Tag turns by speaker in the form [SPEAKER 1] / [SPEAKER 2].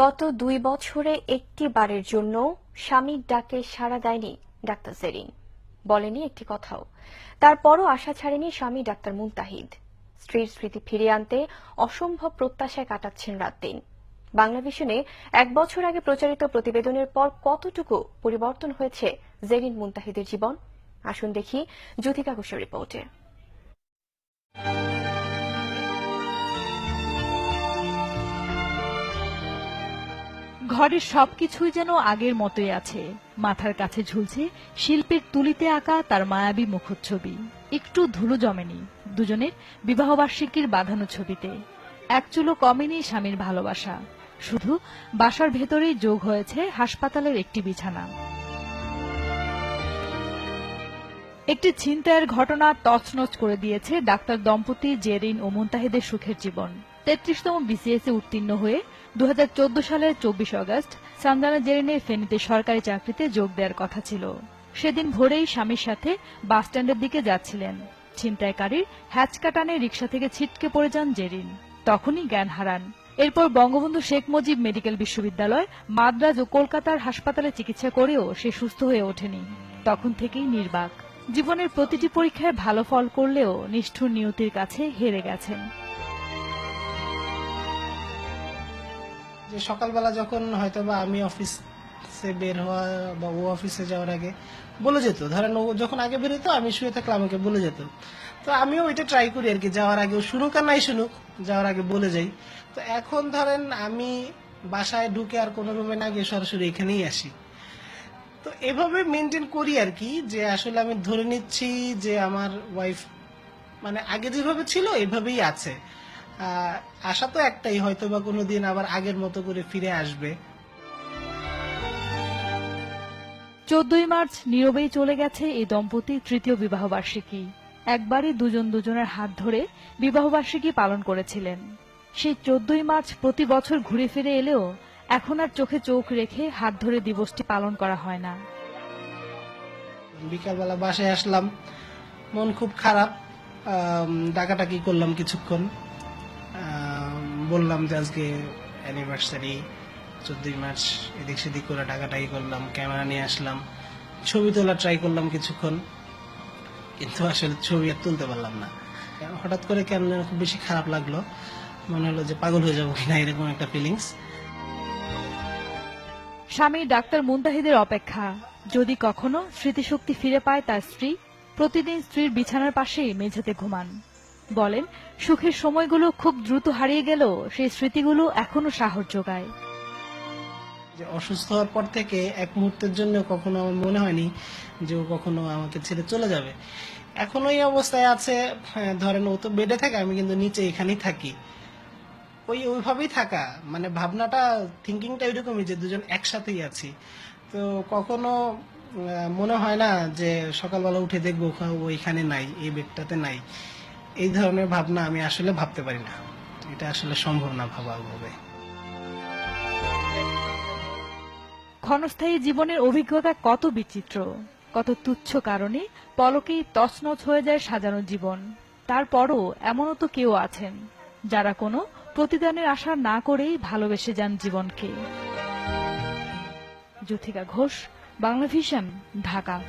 [SPEAKER 1] গত দুই বছরে একটি বারের জন্য স্বামীর ডাকে সাড়া দেয়নি ডাক্তার জেরিন বলেনি একটি কথাও। তারপরও আশা ছাড়েনি স্বামী ডাক্তার মুনতাহিদ। স্ত্রীর স্মৃতি ফিরিয়ে আনতে অসম্ভব প্রত্যাশায় কাটাচ্ছেন রাত দিন। বাংলা ভিশনে এক বছর আগে প্রচারিত প্রতিবেদনের পর কতটুকু পরিবর্তন হয়েছে জেরিন মুনতাহিদের জীবন? আসুন দেখি জ্যোতিকা ঘোষের রিপোর্টে।
[SPEAKER 2] ঘরের সবকিছুই যেন আগের মতোই আছে। মাথার কাছে ঝুলছে শিল্পের তুলিতে আঁকা তার মায়াবী মুখচ্ছবি। একটু ধুলো জমেনি দুজনের বিবাহবার্ষিকীর বাঁধানো ছবিতে। এক চুলো কমেনি স্বামীর ভালোবাসা। শুধু বাসার ভেতরেই যোগ হয়েছে হাসপাতালের একটি বিছানা। একটি ছিনতাইয়ের ঘটনা তছনছ করে দিয়েছে ডাক্তার দম্পতি জেরিন ও মুনতাহিদের সুখের জীবন। তেত্রিশতম বিসিএস উত্তীর্ণ হয়ে দু সালের চব্বিশ আগস্ট সান্দানা জেরিনের ফেনীতে সরকারি চাকরিতে যোগ দেওয়ার কথা ছিল। সেদিন ভোরেই স্বামীর সাথে বাসস্ট্যান্ডের দিকে যাচ্ছিলেন। ছিনতাইকারীর হ্যাচকাটানে রিকশা থেকে ছিটকে পড়ে যান জেরিন। তখনই জ্ঞান হারান। এরপর বঙ্গবন্ধু শেখ মুজিব মেডিকেল বিশ্ববিদ্যালয়, মাদ্রাজ ও কলকাতার হাসপাতালে চিকিৎসা করেও সে সুস্থ হয়ে ওঠেনি। তখন থেকেই নির্বাক। জীবনের প্রতিটি পরীক্ষায় ভালো ফল করলেও নিষ্ঠুর নিয়তির কাছে হেরে গেছেন।
[SPEAKER 3] যে সকালবেলা যখন হয়তো বা আমি অফিসে বের হওয়া বা ও অফিসে যাওয়ার আগে বলে যেত। ধরেন ও যখন আগে বেরোতো আমি শুয়ে থাকলে আমাকে বলে যেত। তো আমিও ওইটা ট্রাই করি আর কি, যাওয়ার আগে শুনুক আর নাই শুনুক, যাওয়ার আগে বলে যাই। তো এখন ধরেন আমি বাসায় ঢুকে আর কোনো রুমে না গিয়ে সরাসরি এখানেই আসি। তো এভাবে মেনটেন করি আর কি, যে আসলে আমি ধরে নিচ্ছি যে আমার ওয়াইফ মানে আগে যেভাবে ছিল, এভাবেই আছে। আশা তো একটাই হয়তো বা কোনোদিন আবার আগের মতো করে ফিরে আসবে।
[SPEAKER 2] চোদ্দই মার্চ নীরবেই চলে গেছে এই দম্পতির তৃতীয় বিবাহবার্ষিকী। একবারই দুজন দুজনের হাত ধরে বিবাহবার্ষিকী পালন করেছিলেন। সেই চোদ্দই মার্চ প্রতি বছর ঘুরে ফিরে এলেও এখন আর চোখে চোখ রেখে হাত ধরে দিবসটি পালন করা হয় না।
[SPEAKER 3] বিকালবেলা বাসায় আসলাম মন খুব খারাপ ডাকাটাকি করলাম কিছুক্ষণ। বললাম যে আজকে অ্যানিভার্সারি চোদ্দই মার্চ, এদিক সেদিক করে ডাকাটাকি করলাম, ক্যামেরা নিয়ে আসলাম, ছবি তোলা ট্রাই করলাম কিছুক্ষণ, কিন্তু আসলে ছবি আর তুলতে পারলাম না। হঠাৎ করে কেন খুব বেশি খারাপ লাগল, মনে হলো যে পাগল হয়ে যাব কিনা এরকম একটা ফিলিংস
[SPEAKER 2] স্বামী ডাক্তার মুন্তাহিদের অপেক্ষা। যদি কখনো স্মৃতিশক্তি ফিরে পায় তার স্ত্রী, প্রতিদিন স্ত্রীর বিছানার পাশেই মেঝেতে ঘুমান। বলেন সুখের সময়গুলো খুব দ্রুত হারিয়ে গেলেও সেই স্মৃতিগুলো এখনও সাহস যোগায়।
[SPEAKER 3] অসুস্থ হওয়ার পর থেকে এক মুহূর্তের জন্য কখনো আমার মনে হয়নি যে ও কখনো আমাকে ছেড়ে চলে যাবে। এখনও এই অবস্থায় আছে হ্যাঁ, ধরেন ও তো বেডে থাকে আমি কিন্তু নিচে এখানেই থাকি। ওই ওইভাবেই থাকা মানে ভাবনাটা থিঙ্কিংটা এরকমই যে দুজন একসাথেই আছি। তো কখনো মনে হয় না যে সকালবেলা উঠে দেখব ও এখানে নাই এই বেডটাতে নাই। এই ধরনের ভাবনা আমি আসলে ভাবতে পারি না। এটা আসলে সম্ভব না ভাবা ওভাবে
[SPEAKER 2] ক্ষণস্থায়ী জীবনের অভিজ্ঞতা কত বিচিত্র, কত তুচ্ছ কারণে পলকেই তছনছ হয়ে যায় সাজানো জীবন। তারপরও এমনও তো কেউ আছেন, যারা কোনো প্রতিদানের আশা না করেই ভালোবেসে যান জীবনকে। জ্যোতিকা ঘোষ, বাংলা ভিশন, ঢাকা।